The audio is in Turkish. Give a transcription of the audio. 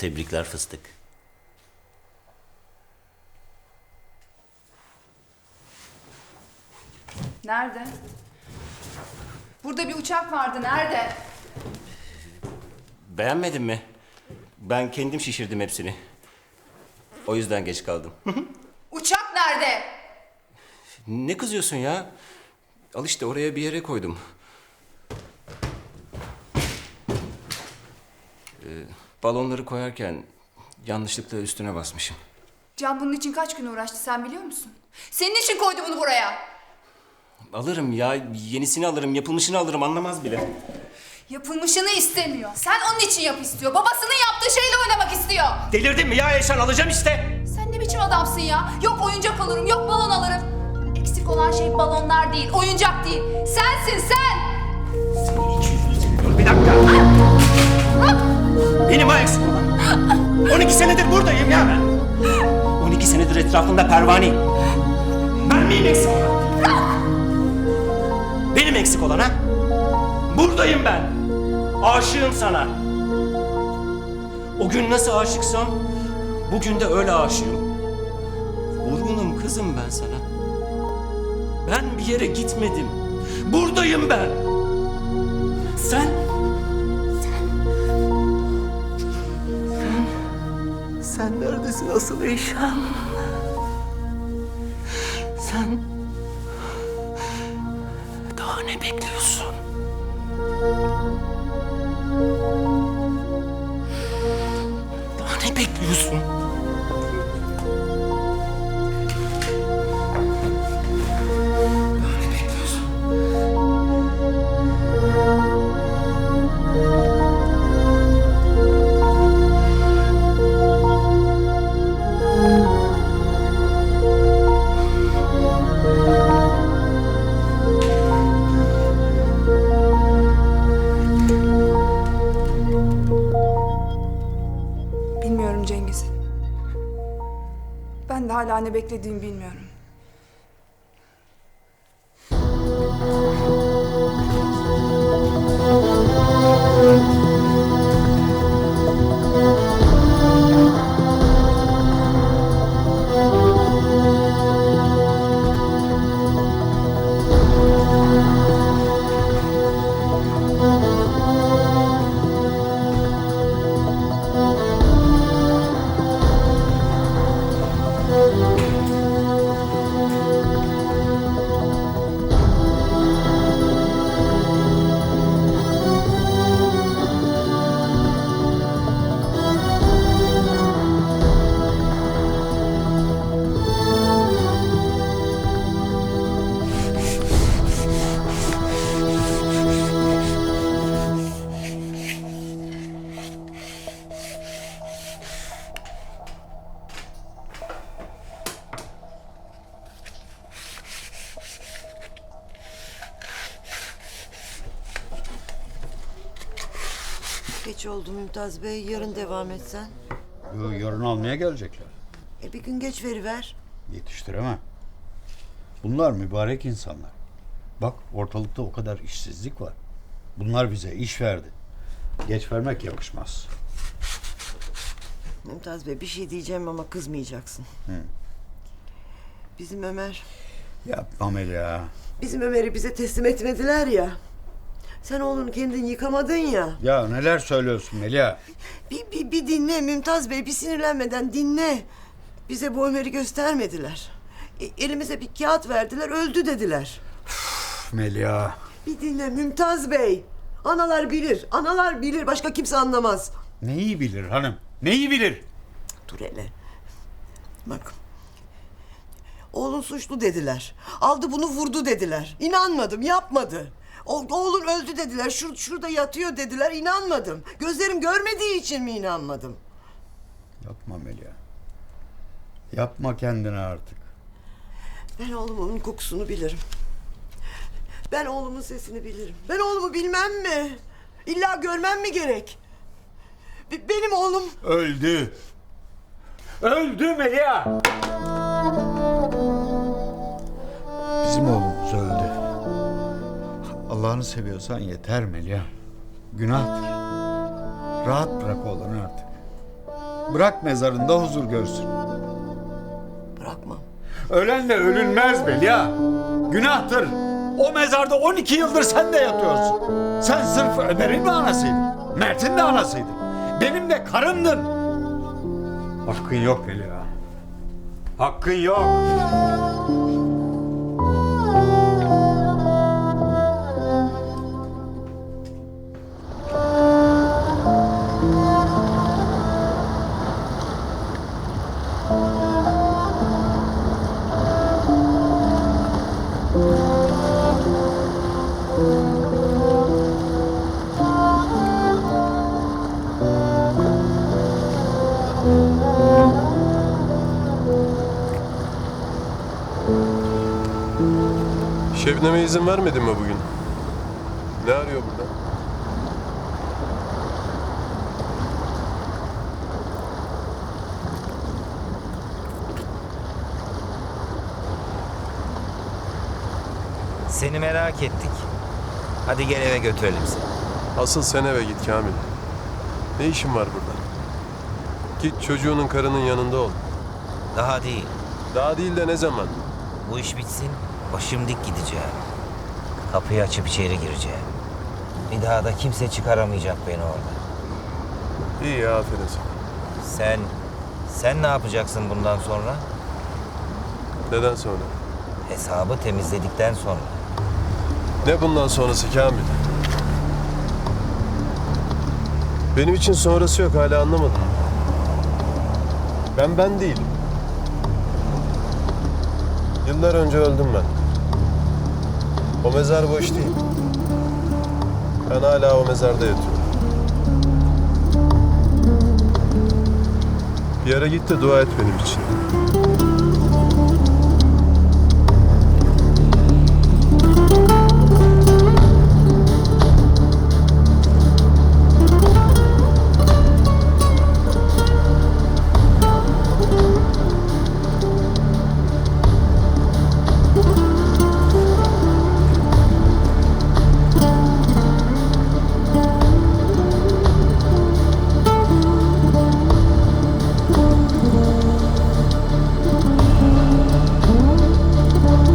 Tebrikler fıstık. Nerede? Burada bir uçak vardı. Nerede? Beğenmedin mi? Ben kendim şişirdim hepsini. O yüzden geç kaldım. Uçak nerede? ne kızıyorsun ya? Al işte oraya bir yere koydum. Ee, balonları koyarken yanlışlıkla üstüne basmışım. Can bunun için kaç gün uğraştı sen biliyor musun? Senin için koydu bunu buraya. Alırım ya, yenisini alırım, yapılmışını alırım anlamaz bile. Yapılmışını istemiyor. Sen onun için yap istiyor. Babasının yaptığı şeyle oynamak istiyor. Delirdin mi ya Eşan? Alacağım işte. Sen ne biçim adamsın ya? Yok oyuncak alırım, yok balon alırım. Eksik olan şey balonlar değil, oyuncak değil. Sensin sen. Dur bir dakika. Benim eksik olan. 12 senedir buradayım ya ben. 12 senedir etrafında pervaneyim. Ben miyim eksik olan? Benim eksik olan ha? Buradayım ben. Aşığım sana. O gün nasıl aşıksam bugün de öyle aşığım. Vurgunum kızım ben sana. Ben bir yere gitmedim. Buradayım ben. Sen Sen neredesin asıl Eyşan? Sen daha ne bekliyorsun? Daha ne bekliyorsun? De hala ne beklediğimi bilmiyorum. Geç oldu Mümtaz Bey. Yarın devam etsen. Yo, yarın almaya gelecekler. E bir gün geç veriver. Yetiştiremem. Bunlar mübarek insanlar. Bak ortalıkta o kadar işsizlik var. Bunlar bize iş verdi. Geç vermek yakışmaz. Mümtaz Bey bir şey diyeceğim ama kızmayacaksın. Bizim Ömer, Yapma Melia. bizim Ömer'i bize teslim etmediler ya. Sen oğlunu kendin yıkamadın ya. Ya neler söylüyorsun Melia? Bir, bir, bir dinle Mümtaz Bey, bir sinirlenmeden dinle. Bize bu Ömer'i göstermediler. E, elimize bir kağıt verdiler, öldü dediler. Üf, Melia. Bir dinle Mümtaz Bey. Analar bilir, analar bilir. Başka kimse anlamaz. Neyi bilir hanım? Neyi bilir? Dur hele. Bak. Oğlun suçlu dediler. Aldı bunu vurdu dediler. İnanmadım, yapmadı. O, oğlun öldü dediler. Şur, şurada yatıyor dediler. İnanmadım. Gözlerim görmediği için mi inanmadım? Yapma Melia. Yapma kendine artık. Ben oğlumun kokusunu bilirim. Ben oğlumun sesini bilirim. Ben oğlumu bilmem mi? İlla görmem mi gerek? Be- benim oğlum Öldü. Öldü Melia. Allah'ını seviyorsan yeter Melia. Günahtır. Rahat bırak oğlanı artık. Bırak mezarında huzur görsün. Bırakmam. Ölenle ölünmez Belia. Günahtır. O mezarda 12 yıldır sen de yatıyorsun. Sen sırf Ömer'in mi anasıydın? Mert'in de anasıydın. Benim de karımdın. Hakkın yok Belia. Hakkın yok. Şebnem'e izin vermedin mi bugün? Ne arıyor burada? Seni merak ettik. Hadi gel eve götürelim seni. Asıl sen eve git Kamil. Ne işin var burada? Git çocuğunun karının yanında ol. Daha değil. Daha değil de ne zaman? Bu iş bitsin. Başım dik gideceğim. Kapıyı açıp içeri gireceğim. Bir daha da kimse çıkaramayacak beni orada. İyi ya aferin sana. Sen, sen ne yapacaksın bundan sonra? Neden sonra? Hesabı temizledikten sonra. Ne bundan sonrası Kamil? Benim için sonrası yok hala anlamadım. Ben ben değilim. Yıllar önce öldüm ben. O mezar boş değil. Ben hala o mezarda yatıyorum. Bir ara git de dua et benim için.